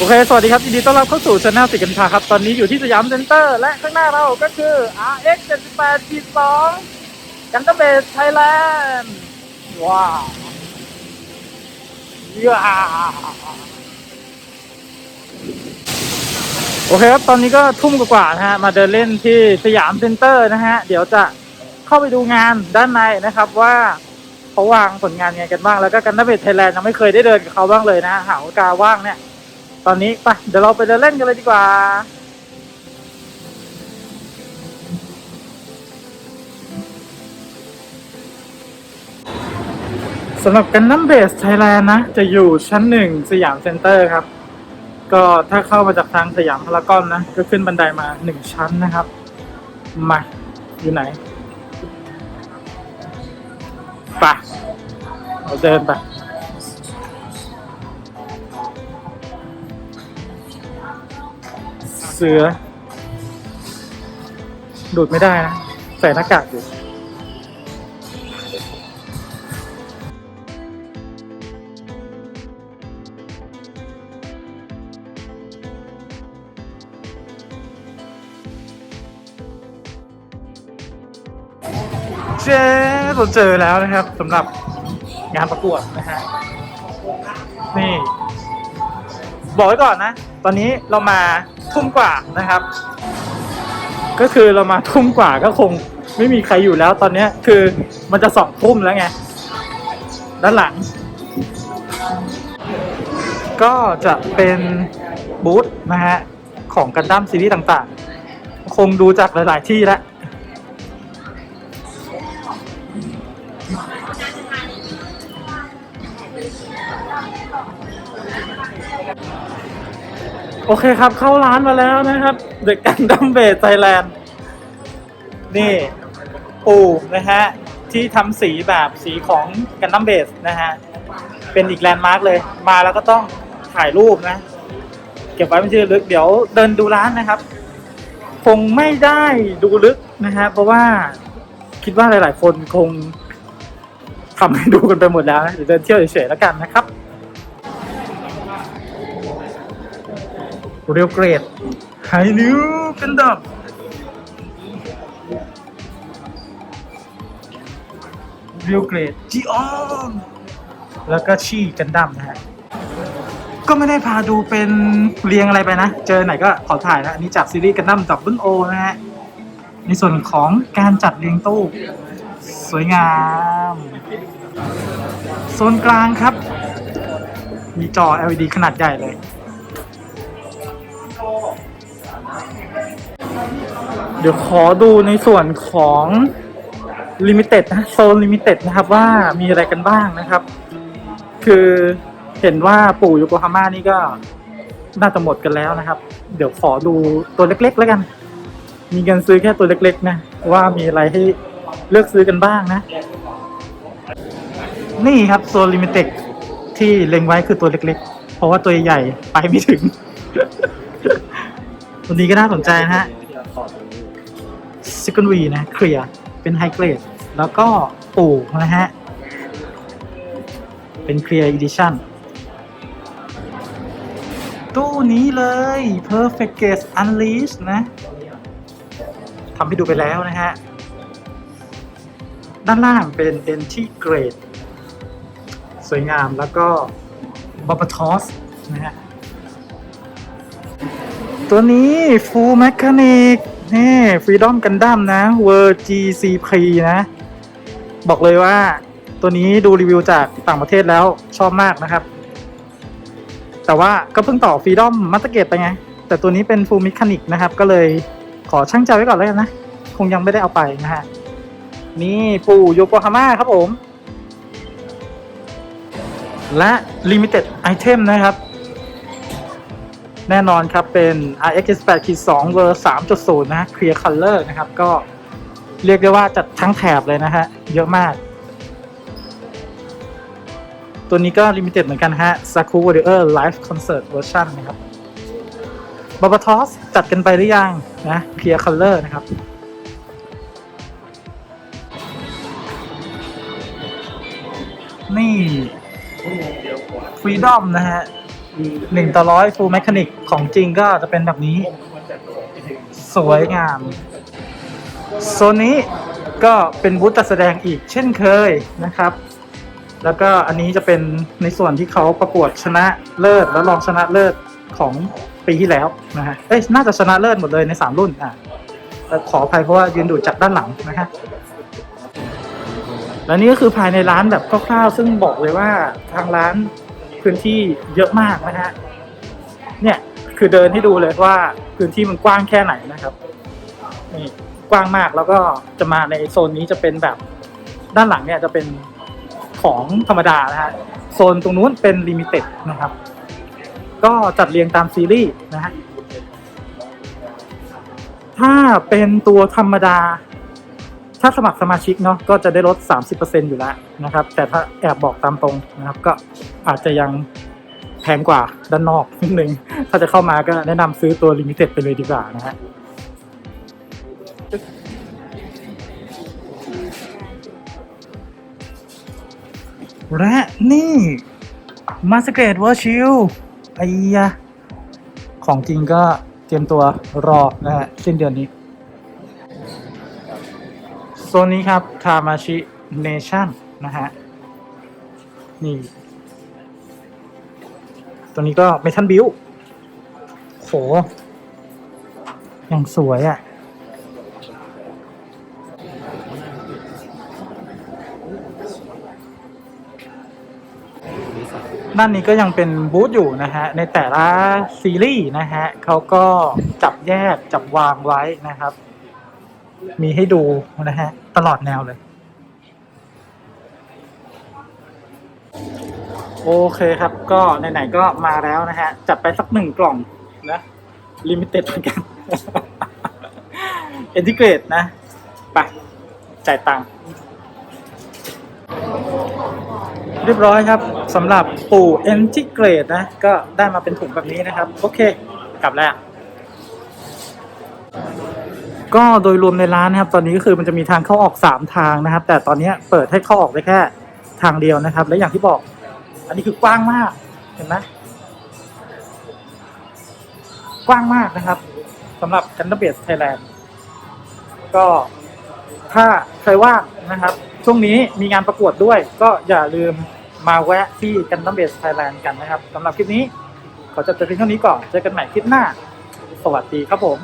โอเค สวัสดีครับยินดีต้อนรับเข้าสู่ช anel ติดกันค่ะครับ ตอนนี้อยู่ที่สยามเซ็นเตอร์ และข้างหน้าเราก็คือ RX 78 g 2กันตเบสไทยแลนด์ว้าวย้าโอเคครับ ตอนนี้ก็ทุ่มกว่าๆนะฮะ มาเดินเล่นที่สยามเซ็นเตอร์นะฮะ เดี๋ยวจะเข้าไปดูงานด้านในนะครับว่าเขาวางผลงานไงกันบ้าง แล้วก็กันตเบสไทยแลนด์ยังไม่เคยได้เดินกับเขาบ้างเลยนะฮะหาโอกาสว่างเนี่ย ตอนนี้ไปเดี๋ยวเราไปเดินเล่นกันเลยดีกว่า สำหรับกันน้ำเบสไทยแลนด์นะ จะอยู่ชั้นหนึ่งสยามเซ็นเตอร์ครับ ก็ถ้าเข้ามาจากทางสยามพารากอนนะ ก็ขึ้นบันไดมาหนึ่งชั้นนะครับ มา อยู่ไหนไปะเราเดินไป เสือ ดูดไม่ได้นะใส่หน้ากากอยู่เจ๊เราเจอแล้วนะครับสำหรับงานประกวดนะฮะนี่ บอกไว้ก่อนนะ ตอนนี้เรามา ทุ่มกว่านะครับ ก็คือเรามาทุ่มกว่าก็คงไม่มีใครอยู่แล้วตอนนี้คือมันจะสองทุ่มแล้วไง ด้านหลัง ก็จะเป็นบูธนะฮะของกันดั้มซีรีส์ต่างๆ คงดูจากหลาย ๆ ที่แล้ว โอเคครับ เข้าร้านมาแล้วนะครับ The Gundam Base Thailand นี่ปูนะฮะ ที่ทำสีแบบสีของ Gundam Base นะฮะ เป็นอีกแลนด์มาร์กเลย มาแล้วก็ต้องถ่ายรูปนะ เก็บไว้เป็นที่ระลึก เดี๋ยวเดินดูร้านนะครับ คงไม่ได้ดูลึกนะฮะ เพราะว่าคิดว่าหลาย ๆ คนคงทำให้ดูกันไปหมดแล้วนะเดี๋ยวเดินเที่ยวเฉยๆแล้วกันนะครับ เรียวเกรดไฮนิวกันดับเรียวเกรดจีออนแล้วก็ชี่กันดั้มนะฮะก็ไม่ได้พาดูเป็นเรียงอะไรไปนะ เจอไหนก็ขอถ่ายนะ อันนี้จากซีรีส์กันดั้มดับเบิลโอนะฮะ ในส่วนของการจัดเรียงตู้ สวยงาม โซนกลางครับ มีจอ LED ขนาดใหญ่เลย เดี๋ยวขอดูในส่วนของลิมิเต็ดนะโซนลิมิเต็ดนะครับว่ามีอะไรกันบ้างนะครับ คือเห็นว่าปู่โยโกฮาม่านี่ก็น่าจะหมดกันแล้วนะครับ เดี๋ยวขอดูตัวเล็กๆ แล้วกัน มีเงินซื้อแค่ตัวเล็ก ๆ นะ ว่ามีอะไรให้เลือกซื้อกันบ้างนะ นี่ครับโซนลิมิเต็ดที่เล็งไว้คือตัวเล็ก ๆ เพราะว่าตัวใหญ่ไปไม่ถึงตัวนี้ก็น่าสนใจนะฮะ Second V นะ เคลียร์เป็นไฮเกรดแล้วก็ปู่นะฮะ เป็นเคลียร์ Edition ตู้นี้เลย Perfect Case unleash นะทำให้ดูไปแล้วนะฮะ ด้านล่างเป็น Entry Grade สวยงามแล้วก็ b a b a t o s นะฮะ ตัวนี้ Full Mechanic นี่ Freedom Gundam นดั้มนะ World GCP นะ บอกเลยว่า ตัวนี้ดูรีวิวจากต่างประเทศแล้วชอบมากนะครับ แต่ว่าก็เพิ่งต่อ Freedom มัตเกตไปไง แต่ตัวนี้เป็น Full Mechanic นะครับ ก็เลยขอช่างใจไว้ก่อนแล้วกันนะ คงยังไม่ได้เอาไปนะฮะ นี่ปู่โยโกฮาม่าครับผม และ Limited Item นะครับ แน่นอนครับเป็น RX 8 2 Ver 3.0 นะฮะ Clear Color นะครับ ก็เรียกได้ว่าจัดทั้งแถบเลยนะฮะ เยอะมาก ตัวนี้ก็ Limited เหมือนกันฮะ Saku Warrior Live Concert Version นะครับ b a b a t o s จัดกันไปหรือยังนะ Clear Color นะครับนี่ Freedom นะฮะ หนึ่งต่อร้อย Full Mechanic ของจริงก็จะเป็นแบบนี้ สวยงาม โซนนี้ก็เป็นบูธจัดแสดงอีกเช่นเคยนะครับ แล้วก็อันนี้จะเป็นในส่วนที่เขาประกวดชนะเลิศแล้วรองชนะเลิศของปีที่แล้วนะฮะเอ้ยน่าจะชนะเลิศหมดเลยใน 3 รุ่นอะขออภัยเพราะว่ายืนดูจากด้านหลังนะฮะและนี่ก็คือภายในร้านแบบคร่าวๆ ซึ่งบอกเลยว่าทางร้าน พื้นที่เยอะมากนะฮะเนี่ยคือเดินให้ดูเลยว่าพื้นที่มันกว้างแค่ไหนนะครับนี่กว้างมากแล้วก็จะมาในโซนนี้จะเป็นแบบด้านหลังเนี่ยจะเป็นของธรรมดานะฮะโซนตรงนู้นเป็นลิมิเต็ดนะครับ ก็จัดเรียงตามซีรีส์นะฮะถ้าเป็นตัวธรรมดา ถ้าสมัครสมาชิกเนาะก็จะได้ลด 30%อยู่แล้วนะครับ แต่ถ้าแอบบอกตามตรงนะครับ ก็อาจจะยังแพงกว่าด้านนอกนิดนึง ถ้าจะเข้ามาก็แนะนำซื้อตัวลิมิเต็ดไปเลยดีกว่านะฮะและนี่มาสเกตเวอร์ชิลไอ้ยะ ของจริงก็เตรียมตัวรอนะฮะสิ้นเดือนนี้ โซนนี้ครับทามาชิเนชั่นนะฮะ นี่ ตัวนี้ก็เมทัลบิวโหอย่างสวยอะ่ะ ด้านนี้ก็ยังเป็นบูธอยู่นะฮะ ในแต่ละซีรีส์นะฮะเขาก็จับแยกจับวางไว้นะครับ มีให้ดูนะฮะ ตลอดแนวเลย โอเคครับก็ไหนๆก็มาแล้วนะฮะ จัดไปสักหนึ่งกล่องนะลิมิเต็ดเหมือนกันเอนทิเกรดนะไปจ่ายตังค์เรียบร้อยครับสำหรับปู่เอนทิเกรดนะ ก็ได้มาเป็นถุงแบบนี้นะครับ โอเค กลับแล้ว ก็โดยรวมในร้านนะครับ ตอนนี้ก็คือมันจะมีทางเข้าออก 3 ทางนะครับ แต่ตอนนี้เปิดให้เข้าออกได้แค่ทางเดียวนะครับ และอย่างที่บอก อันนี้คือกว้างมากเห็นไหมกว้างมากนะครับสำหรับกันดับเบสไทยแลนด์ก็ถ้าใครว่างนะครับ ช่วงนี้มีงานประกวดด้วย ก็อย่าลืมมาแวะที่กันดับเบสไทยแลนด์กันนะครับสำหรับคลิปนี้ ขอจบแต่เพียงเท่านี้ก่อน เจอกันใหม่คลิปหน้า สวัสดีครับผม